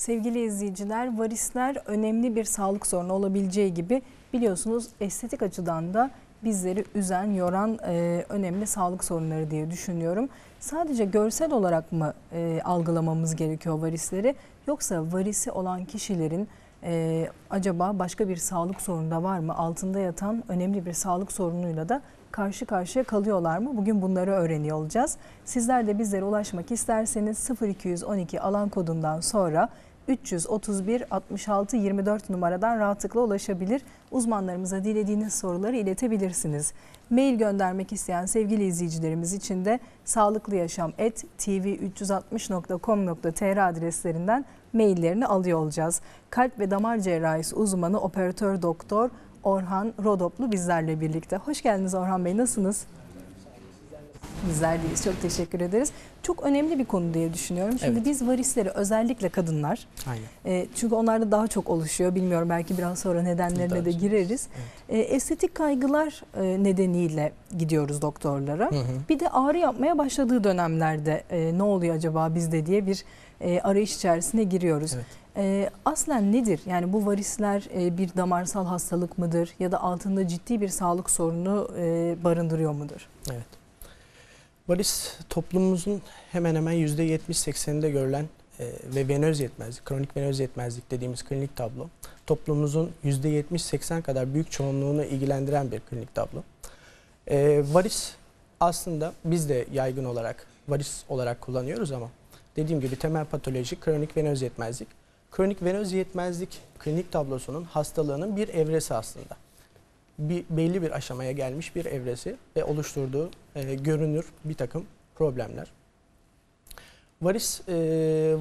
Sevgili izleyiciler, varisler önemli bir sağlık sorunu olabileceği gibi biliyorsunuz estetik açıdan da bizleri üzen, yoran e, önemli sağlık sorunları diye düşünüyorum. Sadece görsel olarak mı e, algılamamız gerekiyor varisleri yoksa varisi olan kişilerin e, acaba başka bir sağlık sorunu da var mı? Altında yatan önemli bir sağlık sorunuyla da karşı karşıya kalıyorlar mı? Bugün bunları öğreniyor olacağız. Sizler de bizlere ulaşmak isterseniz 0212 alan kodundan sonra 331 66 24 numaradan rahatlıkla ulaşabilir. Uzmanlarımıza dilediğiniz soruları iletebilirsiniz. Mail göndermek isteyen sevgili izleyicilerimiz için de sağlıklıyaşam.tv360.com.tr adreslerinden maillerini alıyor olacağız. Kalp ve damar cerrahisi uzmanı operatör doktor Orhan Rodoplu bizlerle birlikte. Hoş geldiniz Orhan Bey. Nasılsınız? Bizler. Çok teşekkür ederiz. Çok önemli bir konu diye düşünüyorum. Şimdi Evet. biz varisleri özellikle kadınlar Aynen. e, çünkü onlarda daha çok oluşuyor. Bilmiyorum belki biraz sonra nedenlerine de Daha gireriz. E, estetik kaygılar e, nedeniyle gidiyoruz doktorlara. Hı hı. Bir de ağrı yapmaya başladığı dönemlerde e, ne oluyor acaba bizde diye bir e, arayış içerisine giriyoruz. Evet. E, aslen nedir? Yani bu varisler e, bir damarsal hastalık mıdır ya da altında ciddi bir sağlık sorunu e, barındırıyor mudur? Evet. Varis toplumumuzun hemen hemen %70-80'inde görülen e, ve venöz yetmezlik, kronik venöz yetmezlik dediğimiz klinik tablo toplumumuzun %70-80 kadar büyük çoğunluğunu ilgilendiren bir klinik tablo. E, varis aslında biz de yaygın olarak varis olarak kullanıyoruz ama dediğim gibi temel patoloji kronik venöz yetmezlik. Kronik venöz yetmezlik klinik tablosunun hastalığının bir evresi aslında. Bir, belli bir aşamaya gelmiş bir evresi ve oluşturduğu e, görünür bir takım problemler. Varis, e,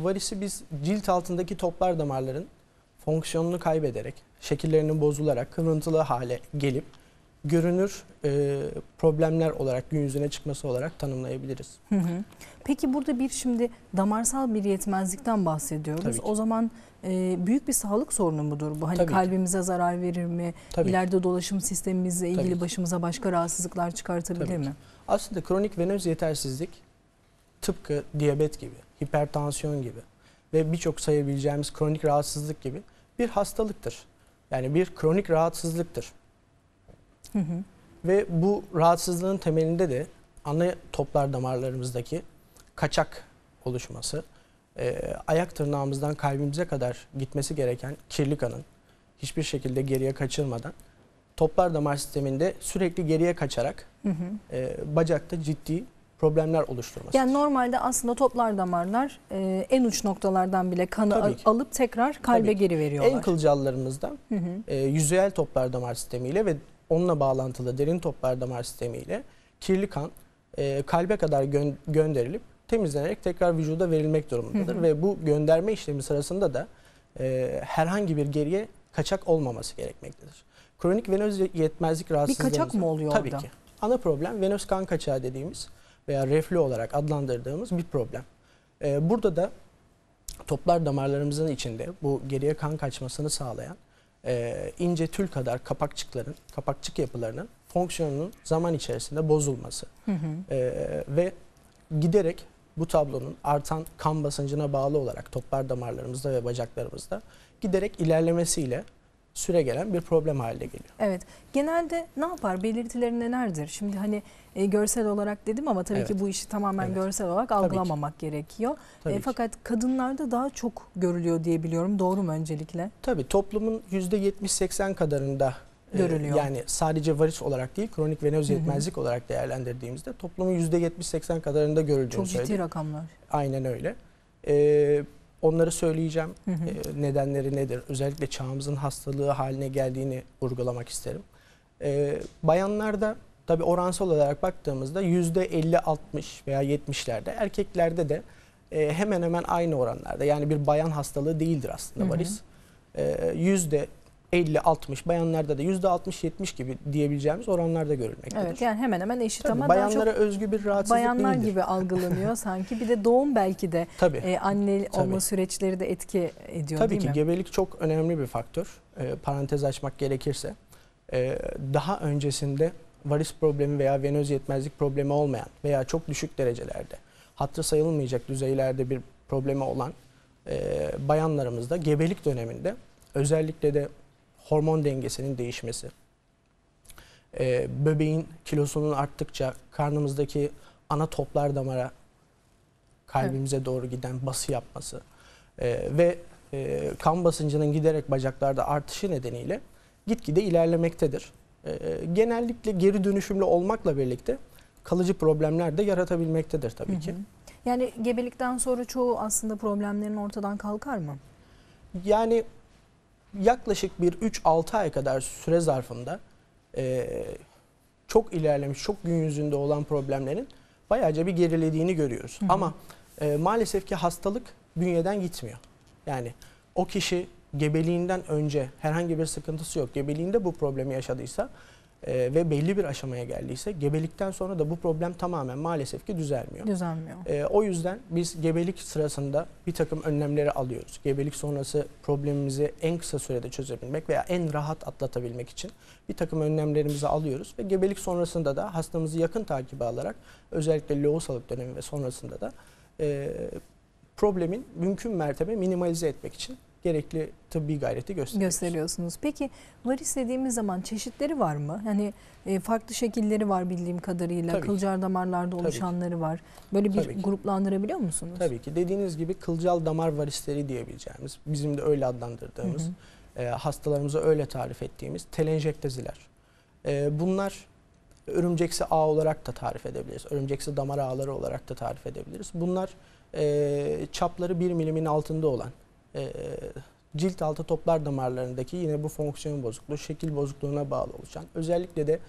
varisi biz cilt altındaki toplar damarların fonksiyonunu kaybederek, şekillerinin bozularak, kıvrıntılı hale gelip görünür e, problemler olarak gün yüzüne çıkması olarak tanımlayabiliriz. Hı hı. Peki burada bir şimdi damarsal bir yetmezlikten bahsediyoruz. Ki. O zaman e, büyük bir sağlık sorunu mudur bu? Hani Tabii ki. kalbimize zarar verir mi? Tabii. İleride dolaşım sistemimizle ilgili Tabii ki. başımıza başka rahatsızlıklar çıkartabilir Tabii ki. mi? Aslında kronik venöz yetersizlik tıpkı diyabet gibi, hipertansiyon gibi ve birçok sayabileceğimiz kronik rahatsızlık gibi bir hastalıktır. Yani bir kronik rahatsızlıktır. Hı hı. Ve bu rahatsızlığın temelinde de ana toplar damarlarımızdaki kaçak oluşması, e, ayak tırnağımızdan kalbimize kadar gitmesi gereken kirli kanın hiçbir şekilde geriye kaçırmadan toplar damar sisteminde sürekli geriye kaçarak Hı hı. e, bacakta ciddi problemler oluşturması. Yani normalde aslında toplar damarlar e, en uç noktalardan bile kanı al- alıp tekrar kalbe Tabii geri veriyorlar. en kılcallarımızdan Hı hı. e, yüzeyel toplar damar sistemiyle ve onunla bağlantılı derin toplar damar sistemiyle kirli kan e, kalbe kadar gö- gönderilip temizlenerek tekrar vücuda verilmek durumundadır. Hı hı. Ve bu gönderme işlemi sırasında da e, herhangi bir geriye kaçak olmaması gerekmektedir. Kronik venöz yetmezlik Bir rahatsızlığımızın kaçak mı oluyor Tabii orada? ki. Ana problem venöz kan kaçağı dediğimiz veya reflü olarak adlandırdığımız bir problem. Ee, burada da toplar damarlarımızın içinde bu geriye kan kaçmasını sağlayan e, ince tül kadar kapakçıkların, kapakçık yapılarının fonksiyonunun zaman içerisinde bozulması Hı hı. e, ve giderek bu tablonun artan kan basıncına bağlı olarak toplar damarlarımızda ve bacaklarımızda giderek ilerlemesiyle süre gelen bir problem haline geliyor. Evet. Genelde ne yapar? Belirtileri nelerdir? Şimdi hani e, görsel olarak dedim ama tabii ki Evet. bu işi tamamen Evet. görsel olarak ki. algılamamak gerekiyor. Tabii E, ki. fakat kadınlarda daha çok görülüyor diye biliyorum. Doğru mu öncelikle? Tabii toplumun %70-80 kadarında e, Görülüyor. yani sadece varis olarak değil kronik venöz Hı hı. yetmezlik olarak değerlendirdiğimizde toplumun %70-80 kadarında görüldüğünü Çok ciddi söyledi. rakamlar. Aynen öyle. E, onları söyleyeceğim. Hı hı. E, nedenleri nedir? Özellikle çağımızın hastalığı haline geldiğini vurgulamak isterim. E, bayanlarda tabii oransal olarak baktığımızda %50-60 veya 70'lerde erkeklerde de e, hemen hemen aynı oranlarda. Yani bir bayan hastalığı değildir aslında Hı hı. varis. E, yüzde 50-60 bayanlarda da yüzde 60-70 gibi diyebileceğimiz oranlarda görülmektedir. Evet yani hemen hemen eşit Tabii, ama daha çok bayanlara özgü bir rahatsızlık bayanlar değildir. gibi algılanıyor sanki. Bir de doğum belki de Tabii. e, anne Tabii. olma süreçleri de etki ediyor Tabii değil ki mi? gebelik çok önemli bir faktör. Ee, parantez açmak gerekirse. Ee, daha öncesinde varis problemi veya venöz yetmezlik problemi olmayan veya çok düşük derecelerde, hatırı sayılmayacak düzeylerde bir problemi olan e, bayanlarımızda gebelik döneminde özellikle de hormon dengesinin değişmesi, e, bebeğin kilosunun arttıkça karnımızdaki ana toplar damara kalbimize doğru giden bası yapması e, ve e, kan basıncının giderek bacaklarda artışı nedeniyle gitgide ilerlemektedir. E, genellikle geri dönüşümlü olmakla birlikte kalıcı problemler de yaratabilmektedir tabii Hı ki. hı. Yani gebelikten sonra çoğu aslında problemlerin ortadan kalkar mı? Yani yaklaşık bir 3-6 ay kadar süre zarfında e, çok ilerlemiş, çok gün yüzünde olan problemlerin bayağıca bir gerilediğini görüyoruz. Hı hı. Ama e, maalesef ki hastalık bünyeden gitmiyor. Yani o kişi gebeliğinden önce herhangi bir sıkıntısı yok. Gebeliğinde bu problemi yaşadıysa e, ve belli bir aşamaya geldiyse gebelikten sonra da bu problem tamamen maalesef ki düzelmiyor. Düzelmiyor. Ee, o yüzden biz gebelik sırasında bir takım önlemleri alıyoruz. Gebelik sonrası problemimizi en kısa sürede çözebilmek veya en rahat atlatabilmek için bir takım önlemlerimizi alıyoruz. Ve gebelik sonrasında da hastamızı yakın takibe alarak özellikle lohusalık dönemi ve sonrasında da e, problemin mümkün mertebe minimalize etmek için gerekli tıbbi gayreti gösteriyoruz. gösteriyorsunuz. Peki varis dediğimiz zaman çeşitleri var mı? Hani e, farklı şekilleri var bildiğim kadarıyla. Tabii ki. Kılcal damarlarda Tabii ki. oluşanları var. Böyle bir Tabii ki. gruplandırabiliyor musunuz? Tabii ki dediğiniz gibi kılcal damar varisleri diyebileceğimiz, bizim de öyle Hı adlandırdığımız hı. e, hastalarımıza öyle tarif ettiğimiz telenjekteziler. E, bunlar örümceksi ağ olarak da tarif edebiliriz. Örümceksi damar ağları olarak da tarif edebiliriz. Bunlar e, çapları 1 milimin altında olan e, cilt altı toplar damarlarındaki yine bu fonksiyon bozukluğu, şekil bozukluğuna bağlı oluşan özellikle de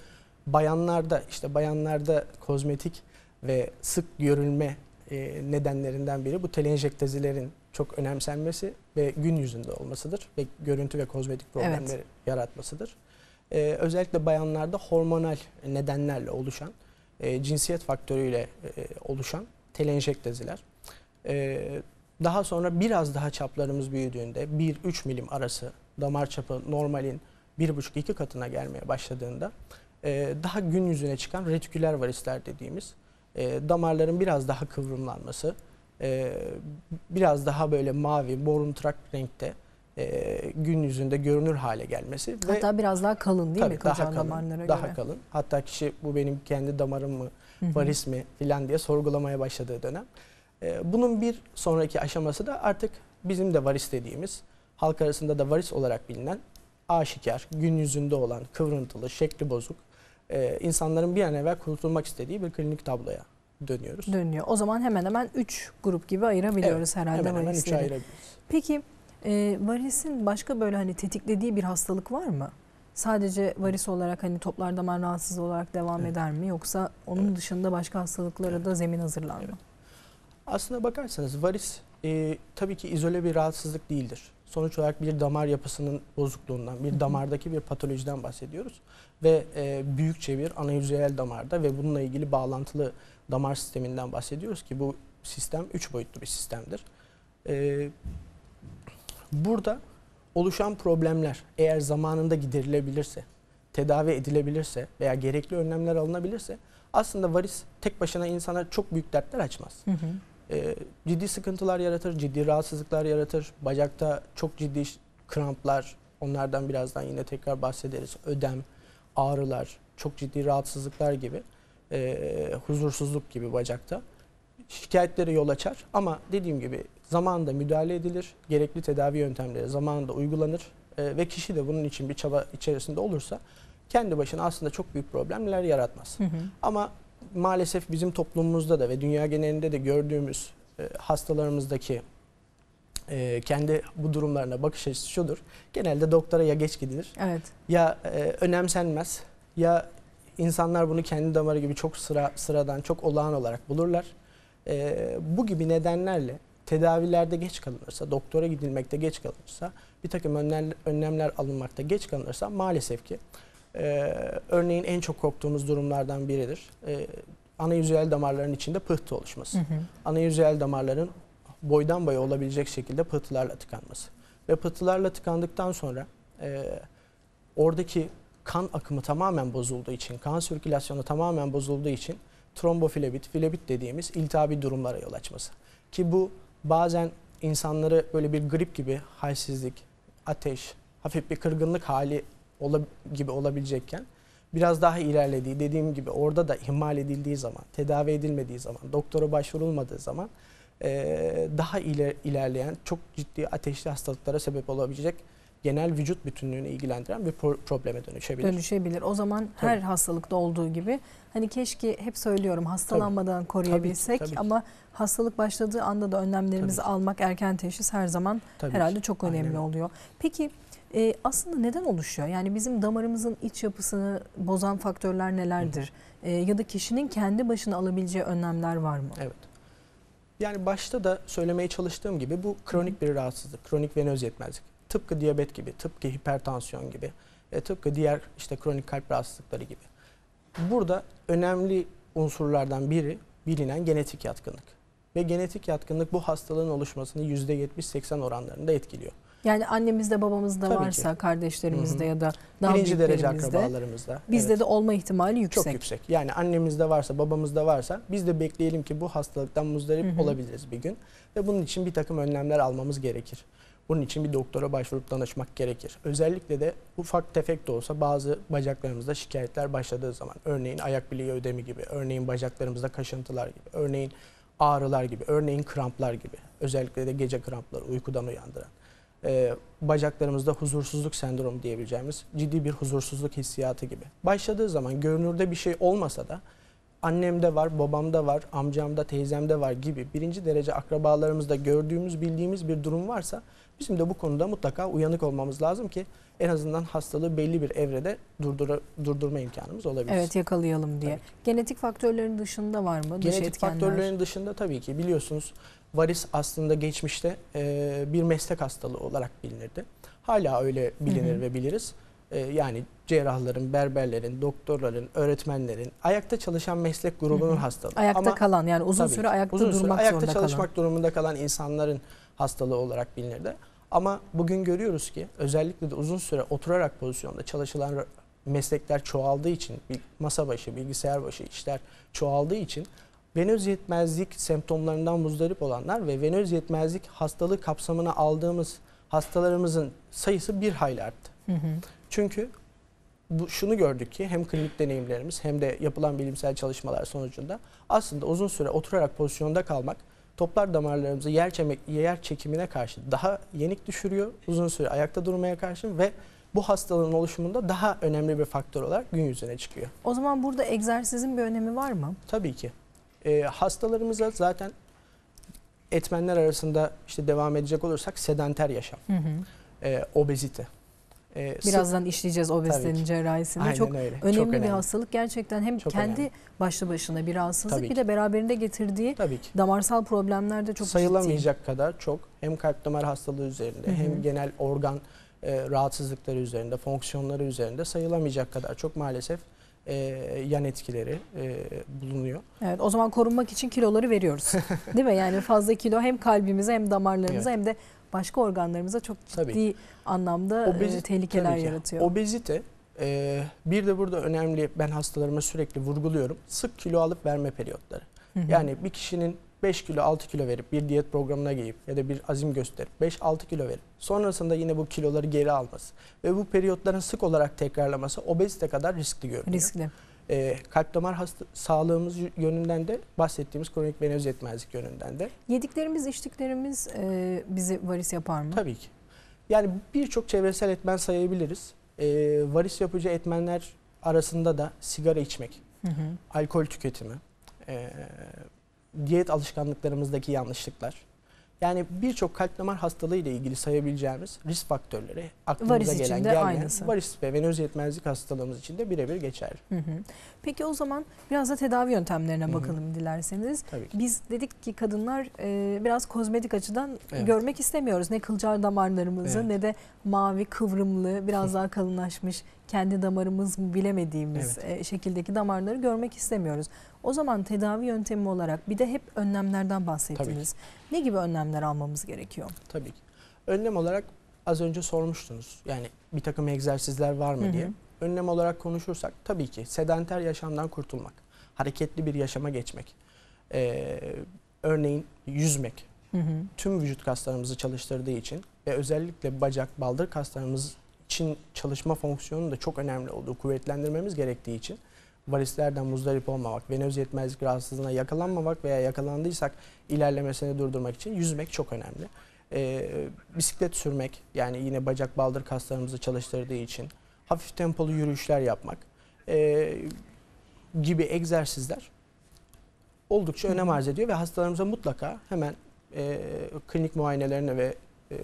bayanlarda işte bayanlarda kozmetik ve sık görülme e, nedenlerinden biri bu telenjektezilerin çok önemsenmesi ve gün yüzünde olmasıdır ve görüntü ve kozmetik problemleri yaratmasıdır. Ee, özellikle bayanlarda hormonal nedenlerle oluşan, e, cinsiyet faktörüyle e, oluşan telenjekteziler. Ee, daha sonra biraz daha çaplarımız büyüdüğünde 1-3 milim arası damar çapı normalin 1,5-2 katına gelmeye başladığında e, daha gün yüzüne çıkan retiküler varisler dediğimiz e, damarların biraz daha kıvrımlanması, e, biraz daha böyle mavi, borumturak renkte e, gün yüzünde görünür hale gelmesi ve Hatta biraz daha kalın değil mi tabii daha kılcal kalın, damarlara daha göre? kalın. Hatta kişi bu benim kendi damarım mı, varis mi filan diye sorgulamaya başladığı dönem. E, bunun bir sonraki aşaması da artık bizim de varis dediğimiz, halk arasında da varis olarak bilinen aşikar, gün yüzünde olan, kıvrıntılı, şekli bozuk, e, insanların bir an evvel kurtulmak istediği bir klinik tabloya dönüyoruz. Dönüyor. O zaman hemen hemen 3 grup gibi ayırabiliyoruz herhalde Hemen hemen varisleri. ayırabiliriz. Peki e, varisin başka böyle hani tetiklediği bir hastalık var mı? Sadece varis olarak hani toplar damar rahatsızlığı olarak devam Evet. eder mi? Yoksa onun Evet. dışında başka hastalıklara da zemin hazırlar mı? Evet. Aslına bakarsanız varis e, tabii ki izole bir rahatsızlık değildir. Sonuç olarak bir damar yapısının bozukluğundan, bir damardaki bir patolojiden bahsediyoruz. Ve e, büyükçe bir ana yüzeyel damarda ve bununla ilgili bağlantılı damar sisteminden bahsediyoruz ki bu sistem üç boyutlu bir sistemdir. E, burada oluşan problemler eğer zamanında giderilebilirse, tedavi edilebilirse veya gerekli önlemler alınabilirse aslında varis tek başına insana çok büyük dertler açmaz. Hı hı. Ee, ciddi sıkıntılar yaratır, ciddi rahatsızlıklar yaratır. Bacakta çok ciddi kramplar, onlardan birazdan yine tekrar bahsederiz. Ödem, ağrılar, çok ciddi rahatsızlıklar gibi, e, huzursuzluk gibi bacakta şikayetlere yol açar. Ama dediğim gibi zamanında müdahale edilir, gerekli tedavi yöntemleri zamanında uygulanır e, ve kişi de bunun için bir çaba içerisinde olursa kendi başına aslında çok büyük problemler yaratmaz. Hı hı. Ama maalesef bizim toplumumuzda da ve dünya genelinde de gördüğümüz e, hastalarımızdaki e, kendi bu durumlarına bakış açısı şudur. Genelde doktora ya geç gidilir Evet. ya e, önemsenmez ya insanlar bunu kendi damarı gibi çok sıra sıradan çok olağan olarak bulurlar. E, bu gibi nedenlerle tedavilerde geç kalınırsa, doktora gidilmekte geç kalınırsa, bir takım önlemler, önlemler alınmakta geç kalınırsa maalesef ki e, örneğin en çok korktuğumuz durumlardan biridir. E, ana yüzeyel damarların içinde pıhtı oluşması. Hı hı. Ana yüzeyel damarların boydan boya olabilecek şekilde pıhtılarla tıkanması. Ve pıhtılarla tıkandıktan sonra e, oradaki kan akımı tamamen bozulduğu için, kan sirkülasyonu tamamen bozulduğu için trombofilebit, filebit dediğimiz iltihabi durumlara yol açması. Ki bu bazen insanları böyle bir grip gibi halsizlik, ateş, hafif bir kırgınlık hali ola, gibi olabilecekken biraz daha ilerlediği dediğim gibi orada da ihmal edildiği zaman, tedavi edilmediği zaman, doktora başvurulmadığı zaman e, daha iler, ilerleyen çok ciddi ateşli hastalıklara sebep olabilecek genel vücut bütünlüğünü ilgilendiren bir pro- probleme dönüşebilir. Dönüşebilir. O zaman Tabii. her hastalıkta olduğu gibi hani keşke hep söylüyorum hastalanmadan koruyabilsek tabii ki. ama hastalık başladığı anda da önlemlerimizi Tabii ki. almak erken teşhis her zaman Tabii herhalde ki. çok Aynen önemli öyle. oluyor. Peki e, aslında neden oluşuyor? Yani bizim damarımızın iç yapısını bozan faktörler nelerdir? E, ya da kişinin kendi başına alabileceği önlemler var mı? Evet. Yani başta da söylemeye çalıştığım gibi bu kronik bir rahatsızlık, kronik venöz yetmezlik. Tıpkı diyabet gibi, tıpkı hipertansiyon gibi, ve tıpkı diğer işte kronik kalp rahatsızlıkları gibi. Burada önemli unsurlardan biri bilinen genetik yatkınlık. Ve genetik yatkınlık bu hastalığın oluşmasını %70-80 oranlarında etkiliyor. Yani annemizde babamızda Tabii varsa ki. kardeşlerimizde Hı hı. ya da daha Birinci derece akrabalarımızda. bizde evet, de olma ihtimali yüksek. çok yüksek. Yani annemizde varsa, babamızda varsa biz de bekleyelim ki bu hastalıktan muzdarip Hı hı. olabiliriz bir gün. Ve bunun için bir takım önlemler almamız gerekir. Bunun için bir doktora başvurup danışmak gerekir. Özellikle de ufak tefek de olsa bazı bacaklarımızda şikayetler başladığı zaman, örneğin ayak bileği ödemi gibi, örneğin bacaklarımızda kaşıntılar gibi, örneğin ağrılar gibi, örneğin kramplar gibi, özellikle de gece krampları uykudan uyandıran, e, bacaklarımızda huzursuzluk sendromu diyebileceğimiz ciddi bir huzursuzluk hissiyatı gibi. Başladığı zaman görünürde bir şey olmasa da annemde var, babamda var, amcamda, teyzemde var gibi birinci derece akrabalarımızda gördüğümüz, bildiğimiz bir durum varsa bizim de bu konuda mutlaka uyanık olmamız lazım ki en azından hastalığı belli bir evrede durdura, durdurma imkanımız olabilir. Evet yakalayalım diye. Genetik faktörlerin dışında var mı? Genetik etkenler. faktörlerin dışında tabii ki biliyorsunuz varis aslında geçmişte e, bir meslek hastalığı olarak bilinirdi. Hala öyle bilinir Hı hı. ve biliriz. E, yani cerrahların, berberlerin, doktorların, öğretmenlerin ayakta çalışan meslek grubunun hastalığı. Ayakta Ama kalan yani uzun tabii süre ayakta uzun süre durmak ayakta zorunda çalışmak kalan. durumunda kalan insanların hastalığı olarak bilinirdi. Ama bugün görüyoruz ki özellikle de uzun süre oturarak pozisyonda çalışılan meslekler çoğaldığı için, masa başı, bilgisayar başı işler çoğaldığı için venöz yetmezlik semptomlarından muzdarip olanlar ve venöz yetmezlik hastalığı kapsamına aldığımız hastalarımızın sayısı bir hayli arttı. Hı hı. Çünkü bu şunu gördük ki hem klinik deneyimlerimiz hem de yapılan bilimsel çalışmalar sonucunda aslında uzun süre oturarak pozisyonda kalmak toplar damarlarımızı yer, çemek, yer çekimine karşı daha yenik düşürüyor. Uzun süre ayakta durmaya karşı ve bu hastalığın oluşumunda daha önemli bir faktör olarak gün yüzüne çıkıyor. O zaman burada egzersizin bir önemi var mı? Tabii ki. Ee, hastalarımıza zaten etmenler arasında işte devam edecek olursak sedanter yaşam, Hı hı. e, obezite. E, Birazdan işleyeceğiz obezitenin cerrahisini. Aynen Çok öyle. önemli, Çok bir hastalık. Gerçekten hem Çok kendi önemli. başlı başına bir rahatsızlık Tabii bir ki. de beraberinde getirdiği damarsal problemler de çok ciddi. sayılamayacak kadar çok hem kalp damar hastalığı üzerinde Hı hı. hem genel organ e, rahatsızlıkları üzerinde, fonksiyonları üzerinde sayılamayacak kadar çok maalesef e, yan etkileri e, bulunuyor. Evet, o zaman korunmak için kiloları veriyoruz. Değil mi? Yani fazla kilo hem kalbimize hem damarlarımıza hem de başka organlarımıza çok Tabii. ciddi anlamda e, Obezi- tehlikeler Tabii ki. yaratıyor. Obezite e, bir de burada önemli ben hastalarıma sürekli vurguluyorum. Sık kilo alıp verme periyotları. Hı hı. Yani bir kişinin 5 kilo 6 kilo verip bir diyet programına girip ya da bir azim gösterip 5-6 kilo verip sonrasında yine bu kiloları geri alması ve bu periyotların sık olarak tekrarlaması obezite kadar riskli görünüyor. riskli. Ee, kalp damar hasta, sağlığımız yönünden de bahsettiğimiz kronik venöz yetmezlik yönünden de Yediklerimiz, içtiklerimiz e, bizi varis yapar mı? tabii ki. Yani birçok çevresel etmen sayabiliriz. Ee, varis yapıcı etmenler arasında da sigara içmek, Hı hı. alkol tüketimi, ee, diyet alışkanlıklarımızdaki yanlışlıklar. Yani birçok kalp damar hastalığı ile ilgili sayabileceğimiz risk faktörleri aklımıza Varis gelen de gelmeyen aynısı. varis ve venöz yetmezlik hastalığımız için de birebir geçerli. Hı hı. Peki o zaman biraz da tedavi yöntemlerine Hı hı. bakalım dilerseniz. Tabii ki. Biz dedik ki kadınlar e, biraz kozmetik açıdan Evet. görmek istemiyoruz. Ne kılcal damarlarımızı Evet. ne de mavi kıvrımlı biraz daha kalınlaşmış kendi damarımız mı bilemediğimiz e, şekildeki damarları görmek istemiyoruz. O zaman tedavi yöntemi olarak bir de hep önlemlerden bahsettiniz. Ne gibi önlemler almamız gerekiyor? Tabii ki. Önlem olarak az önce sormuştunuz. Yani bir takım egzersizler var mı Hı hı. diye. Önlem olarak konuşursak tabii ki sedanter yaşamdan kurtulmak. Hareketli bir yaşama geçmek. Ee, örneğin yüzmek. Hı hı. tüm vücut kaslarımızı çalıştırdığı için ve özellikle bacak, baldır kaslarımız için çalışma fonksiyonunun da çok önemli olduğu, kuvvetlendirmemiz gerektiği için varislerden muzdarip olmamak, venöz yetmezlik rahatsızlığına yakalanmamak veya yakalandıysak ilerlemesini durdurmak için yüzmek çok önemli. Ee, bisiklet sürmek yani yine bacak baldır kaslarımızı çalıştırdığı için hafif tempolu yürüyüşler yapmak ee, gibi egzersizler oldukça önem arz ediyor ve hastalarımıza mutlaka hemen e, klinik muayenelerini ve e,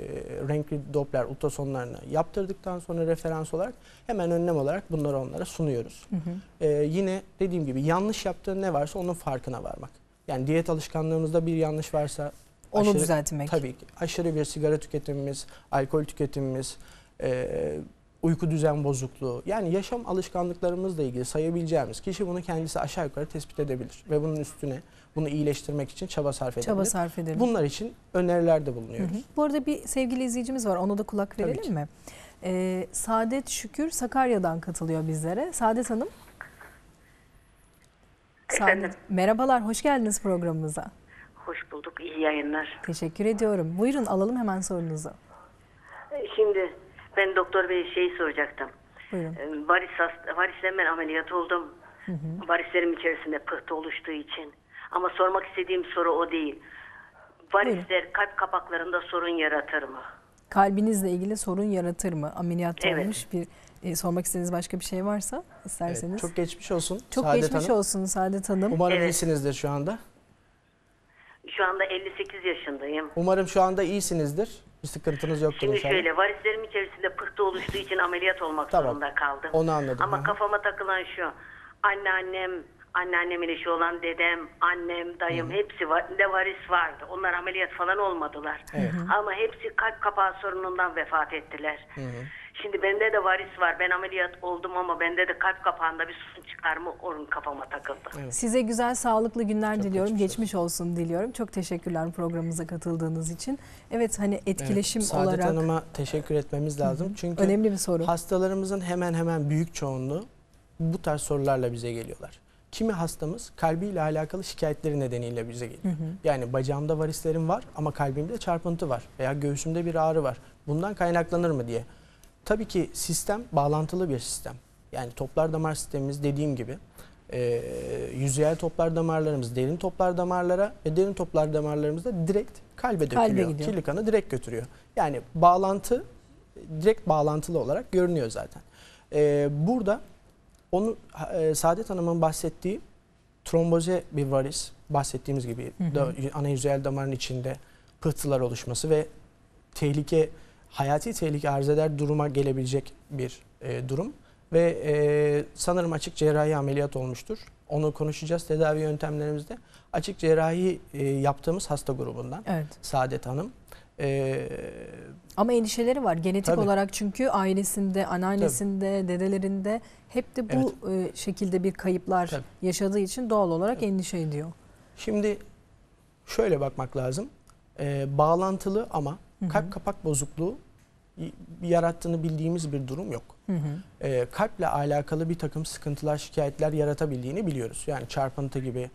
renkli Doppler ultrasonlarını yaptırdıktan sonra referans olarak hemen önlem olarak bunları onlara sunuyoruz. Hı hı. E, yine dediğim gibi yanlış yaptığı ne varsa onun farkına varmak. Yani diyet alışkanlığımızda bir yanlış varsa Onu aşırı- düzeltmek. Tabii ki. Aşırı bir sigara tüketimimiz, alkol tüketimimiz, e, uyku düzen bozukluğu yani yaşam alışkanlıklarımızla ilgili sayabileceğimiz kişi bunu kendisi aşağı yukarı tespit edebilir ve bunun üstüne bunu iyileştirmek için çaba sarf edebilir. Çaba sarf edelim. Bunlar için önerilerde Hı bulunuyoruz. hı. Bu arada bir sevgili izleyicimiz var. Ona da kulak Tabii verelim ki. mi? Ee, Saadet Şükür Sakarya'dan katılıyor bizlere. Saadet Hanım. Efendim? Saadet, merhabalar, hoş geldiniz programımıza. Hoş bulduk, iyi yayınlar. Teşekkür ediyorum. Buyurun alalım hemen sorunuzu. Ee, Şimdi ben doktor bey şeyi soracaktım. Buyurun. Ee, Varis hast- varisten ben ameliyat oldum. Hı hı. Varislerim içerisinde pıhtı oluştuğu için. Ama sormak istediğim soru o değil. Varisler kalp kapaklarında sorun yaratır mı? Kalbinizle ilgili sorun yaratır mı? Ameliyat Evet. olmuş bir e, sormak istediğiniz başka bir şey varsa Evet, isterseniz. çok geçmiş olsun Çok Saadet geçmiş Hanım. olsun Saadet Hanım. Umarım Evet. iyisinizdir şu anda. Şu anda 58 yaşındayım. Umarım şu anda iyisinizdir. Bir sıkıntınız yoktur Şimdi inşallah. şöyle varislerim içerisinde pıhtı oluştuğu için ameliyat olmak Tamam. zorunda kaldım. Onu anladım. Ama Hı hı. kafama takılan şu. Anneannem, anneannemin eşi olan dedem, annem, dayım hepsi var, de varis vardı. Onlar ameliyat falan olmadılar. Ama hepsi kalp kapağı sorunundan vefat ettiler. Şimdi bende de varis var. Ben ameliyat oldum ama bende de kalp kapağında bir sorun çıkar mı? Onun kafama takıldı. Evet. Size güzel sağlıklı günler Çok diliyorum. geçmiş Geçmiş, olsun diliyorum. Çok teşekkürler programımıza katıldığınız için. Evet hani etkileşim Evet, Saadet olarak Hanım'a teşekkür etmemiz lazım. Çünkü önemli bir soru. hastalarımızın hemen hemen büyük çoğunluğu bu tarz sorularla bize geliyorlar. Kimi hastamız kalbiyle alakalı şikayetleri nedeniyle bize geliyor. Hı hı. Yani bacağımda varislerim var ama kalbimde çarpıntı var veya göğsümde bir ağrı var. Bundan kaynaklanır mı diye. Tabii ki sistem bağlantılı bir sistem. Yani toplar damar sistemimiz dediğim gibi e, yüzeyel toplar damarlarımız derin toplar damarlara ve derin toplar damarlarımız da direkt kalbe Kalbe dökülüyor. gidiyor. Kirli kanı direkt götürüyor. Yani bağlantı direkt bağlantılı olarak görünüyor zaten. E, burada onu e, Saadet Hanım'ın bahsettiği tromboze bir varis bahsettiğimiz gibi Hı hı. da, ana yüzeyel damarın içinde pıhtılar oluşması ve tehlike hayati tehlike arz eder duruma gelebilecek bir e, durum ve e, sanırım açık cerrahi ameliyat olmuştur. Onu konuşacağız tedavi yöntemlerimizde. Açık cerrahi e, yaptığımız hasta grubundan Evet. Saadet Hanım. E, Ama endişeleri var genetik Tabii. olarak çünkü ailesinde, anneannesinde, dedelerinde hep de bu e, şekilde bir kayıplar Tabii. yaşadığı için doğal olarak Tabii. endişe ediyor. şimdi şöyle bakmak lazım. E, bağlantılı ama Hı hı. kalp kapak bozukluğu yarattığını bildiğimiz bir durum yok. Hı hı. e, kalple alakalı bir takım sıkıntılar, şikayetler yaratabildiğini biliyoruz. Yani çarpıntı gibi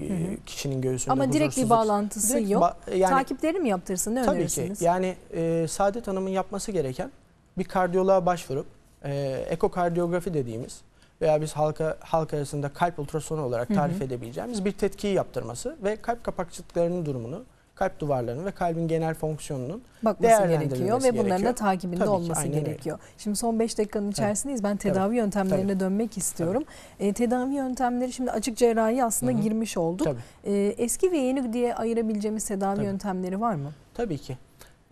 e, Hı hı. kişinin göğsünde Ama direkt bir bağlantısı Direkt yok. ba- yani Takipleri mi yaptırsın? Ne tabii ki. önerirsiniz? Yani e, Saadet Hanım'ın yapması gereken bir kardiyoloğa başvurup e, ekokardiyografi dediğimiz veya biz halka halk arasında kalp ultrasonu olarak Hı hı. tarif edebileceğimiz bir tetkiyi yaptırması ve kalp kapakçıklarının durumunu, kalp duvarlarının ve kalbin genel fonksiyonunun Bakması gerekiyor ve bunların da gerekiyor. takibinde Tabii ki, olması öyle. gerekiyor. Şimdi son 5 dakikanın içerisindeyiz. Ben Tabii. tedavi yöntemlerine dönmek istiyorum. E, tedavi yöntemleri şimdi açık cerrahi aslında Hı hı. girmiş olduk. tabii E, eski ve yeni diye ayırabileceğimiz tedavi Tabii. yöntemleri var mı? Tabii ki.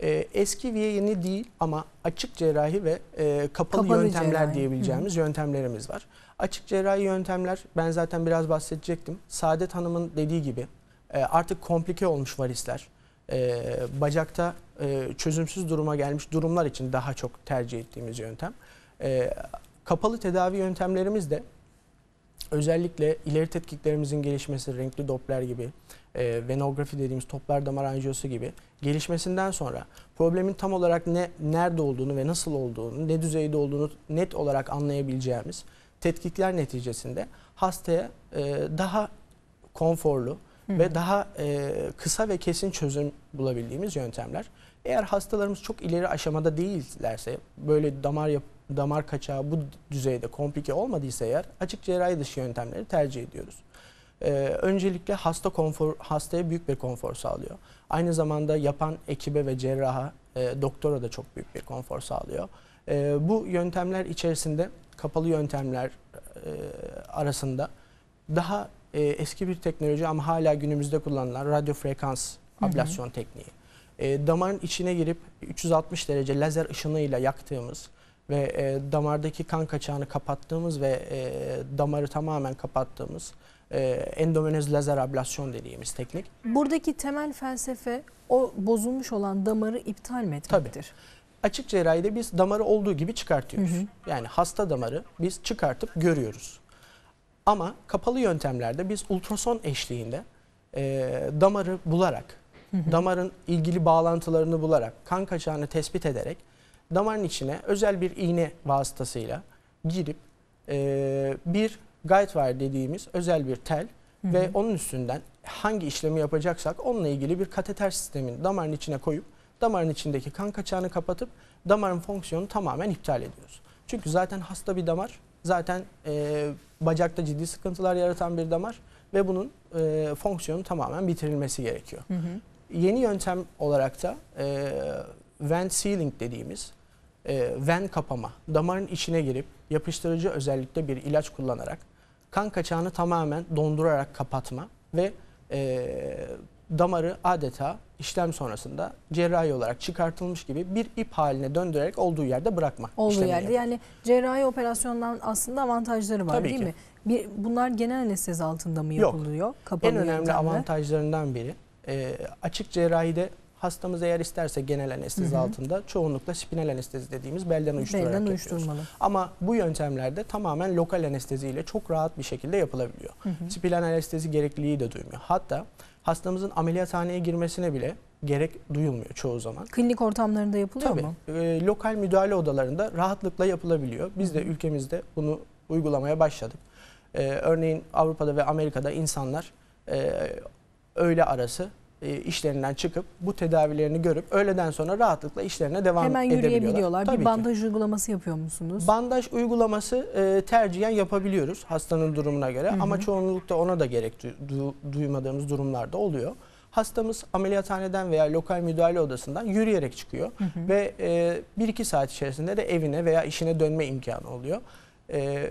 Ee, eski ve yeni değil ama açık cerrahi ve e, kapalı, Kapalı yöntemler cerrahi. diyebileceğimiz yöntemlerimiz var. Açık cerrahi yöntemler ben zaten biraz bahsedecektim. Saadet Hanım'ın dediği gibi e, artık komplike olmuş varisler, e, bacakta e, çözümsüz duruma gelmiş durumlar için daha çok tercih ettiğimiz yöntem. Kapalı tedavi yöntemlerimiz de özellikle ileri tetkiklerimizin gelişmesi, renkli Doppler gibi, venografi dediğimiz toplar damar anjiyosu gibi gelişmesinden sonra problemin tam olarak ne nerede olduğunu ve nasıl olduğunu, ne düzeyde olduğunu net olarak anlayabileceğimiz tetkikler neticesinde hastaya daha konforlu ve daha e, kısa ve kesin çözüm bulabildiğimiz yöntemler. Eğer hastalarımız çok ileri aşamada değillerse, böyle damar yap- damar kaçağı bu düzeyde komplike olmadıysa eğer açık cerrahi dışı yöntemleri tercih ediyoruz. Ee, öncelikle hasta konfor hastaya büyük bir konfor sağlıyor. Aynı zamanda yapan ekibe ve cerraha, e, doktora da çok büyük bir konfor sağlıyor. Ee, bu yöntemler içerisinde kapalı yöntemler e, arasında daha e, eski bir teknoloji ama hala günümüzde kullanılan radyo frekans Hı hı. ablasyon tekniği. E, damarın içine girip 360 derece lazer ışınıyla yaktığımız ve e, damardaki kan kaçağını kapattığımız ve e, damarı tamamen kapattığımız e, endovenöz lazer ablasyon dediğimiz teknik. Buradaki temel felsefe o bozulmuş olan damarı iptal mi etmektir? Açık cerrahide biz damarı olduğu gibi çıkartıyoruz. Hı hı. Yani hasta damarı biz çıkartıp görüyoruz. Ama kapalı yöntemlerde biz ultrason eşliğinde e, damarı bularak, Hı hı. damarın ilgili bağlantılarını bularak, kan kaçağını tespit ederek damarın içine özel bir iğne vasıtasıyla girip e, bir guide wire dediğimiz özel bir tel Hı hı. ve onun üstünden hangi işlemi yapacaksak onunla ilgili bir kateter sistemini damarın içine koyup damarın içindeki kan kaçağını kapatıp damarın fonksiyonunu tamamen iptal ediyoruz. Çünkü zaten hasta bir damar, zaten e, bacakta ciddi sıkıntılar yaratan bir damar ve bunun e, fonksiyonu tamamen bitirilmesi gerekiyor. Hı hı. Yeni yöntem olarak da e, vent sealing dediğimiz e, ven kapama, damarın içine girip yapıştırıcı özellikle bir ilaç kullanarak kan kaçağını tamamen dondurarak kapatma ve e, damarı adeta işlem sonrasında cerrahi olarak çıkartılmış gibi bir ip haline döndürerek olduğu yerde bırakma. Olduğu yerde yani cerrahi operasyondan aslında avantajları var Tabii değil ki. mi? Bir, bunlar genel anestezi altında mı Yok. yapılıyor? Kapalı En önemli yöntemle. avantajlarından biri e, açık cerrahide hastamız eğer isterse genel anestezi Hı hı. altında çoğunlukla spinal anestezi dediğimiz belden uyuşturarak Belden uyuşturmalı. Ama bu yöntemlerde tamamen lokal anestezi ile çok rahat bir şekilde yapılabiliyor. Hı hı. Spinal anestezi gerekliliği de duymuyor. Hatta hastamızın ameliyathaneye girmesine bile gerek duyulmuyor çoğu zaman. Klinik ortamlarında yapılıyor Tabii mu? e, lokal müdahale odalarında rahatlıkla yapılabiliyor. Biz de ülkemizde bunu uygulamaya başladık. E, örneğin Avrupa'da ve Amerika'da insanlar e, öğle arası e, işlerinden çıkıp bu tedavilerini görüp öğleden sonra rahatlıkla işlerine devam Hemen edebiliyorlar. yürüyebiliyorlar. Tabii bir ki. bandaj uygulaması yapıyor musunuz? Bandaj uygulaması e, tercihen yapabiliyoruz hastanın durumuna göre Hı hı. ama çoğunlukta ona da gerek du- duymadığımız durumlarda oluyor. Hastamız ameliyathaneden veya lokal müdahale odasından yürüyerek çıkıyor Hı hı. ve e, 1-2 saat içerisinde de evine veya işine dönme imkanı oluyor. E,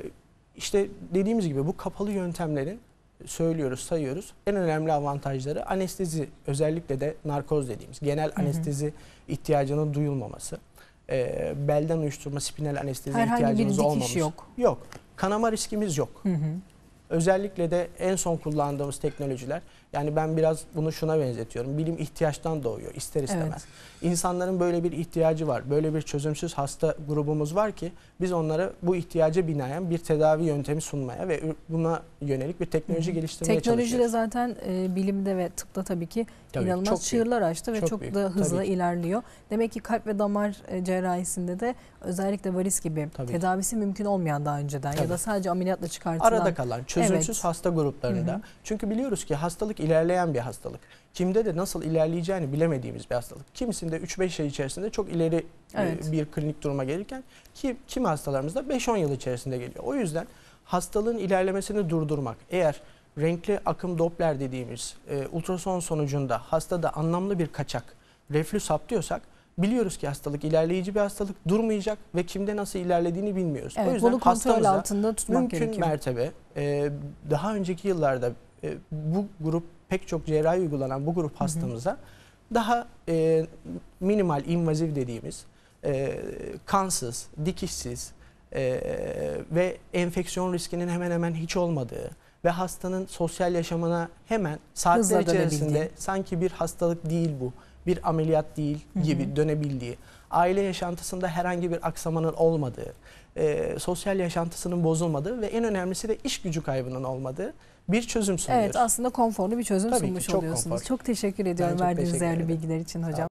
işte dediğimiz gibi bu kapalı yöntemlerin söylüyoruz, sayıyoruz. En önemli avantajları anestezi, özellikle de narkoz dediğimiz genel hı. anestezi ihtiyacının duyulmaması. E, belden uyuşturma, spinal anestezi Herhangi ihtiyacımız olmaması. yok. Yok. Kanama riskimiz yok. Hı hı. Özellikle de en son kullandığımız teknolojiler yani ben biraz bunu şuna benzetiyorum. Bilim ihtiyaçtan doğuyor ister istemez. İnsanların böyle bir ihtiyacı var. Böyle bir çözümsüz hasta grubumuz var ki biz onlara bu ihtiyaca binaen bir tedavi yöntemi sunmaya ve buna yönelik bir teknoloji Hı geliştirmeye Teknoloji de çalışıyoruz. zaten e, bilimde ve tıpta tabii ki Tabii, inanılmaz çok büyük. çığırlar açtı ve Çok çok, büyük, da hızlı tabii ilerliyor. Demek ki kalp ve damar e, cerrahisinde de özellikle varis gibi Tabii tedavisi mümkün olmayan daha önceden ya Tabii. da sadece ameliyatla çıkartılan Arada kalan çözümsüz Evet. hasta gruplarında. Hı hı. Çünkü biliyoruz ki hastalık ilerleyen bir hastalık. Kimde de nasıl ilerleyeceğini bilemediğimiz bir hastalık. Kimisinde 3-5 ay içerisinde çok ileri e, Evet. bir klinik duruma gelirken ki kim hastalarımızda 5-10 yıl içerisinde geliyor. O yüzden hastalığın ilerlemesini durdurmak eğer renkli akım Doppler dediğimiz e, ultrason sonucunda hastada anlamlı bir kaçak reflüs saptıyorsak biliyoruz ki hastalık ilerleyici bir hastalık durmayacak ve kimde nasıl ilerlediğini bilmiyoruz. o evet, yüzden bunu kontrol altında tutmak mümkün gerekiyor. mertebe e, daha önceki yıllarda e, bu grup pek çok cerrahi uygulanan bu grup hastamıza daha e, minimal invaziv dediğimiz e, kansız, dikişsiz e, ve enfeksiyon riskinin hemen hemen hiç olmadığı ve hastanın sosyal yaşamına hemen saatler Hızla içerisinde sanki bir hastalık değil bu, bir ameliyat değil Hı hı. gibi dönebildiği, aile yaşantısında herhangi bir aksamanın olmadığı, e, sosyal yaşantısının bozulmadığı ve en önemlisi de iş gücü kaybının olmadığı bir çözüm sunuyoruz. Evet aslında konforlu bir çözüm Tabii ki, sunmuş çok oluyorsunuz. konforlu. Çok teşekkür ediyorum çok verdiğiniz teşekkür değerli ederim. bilgiler için hocam.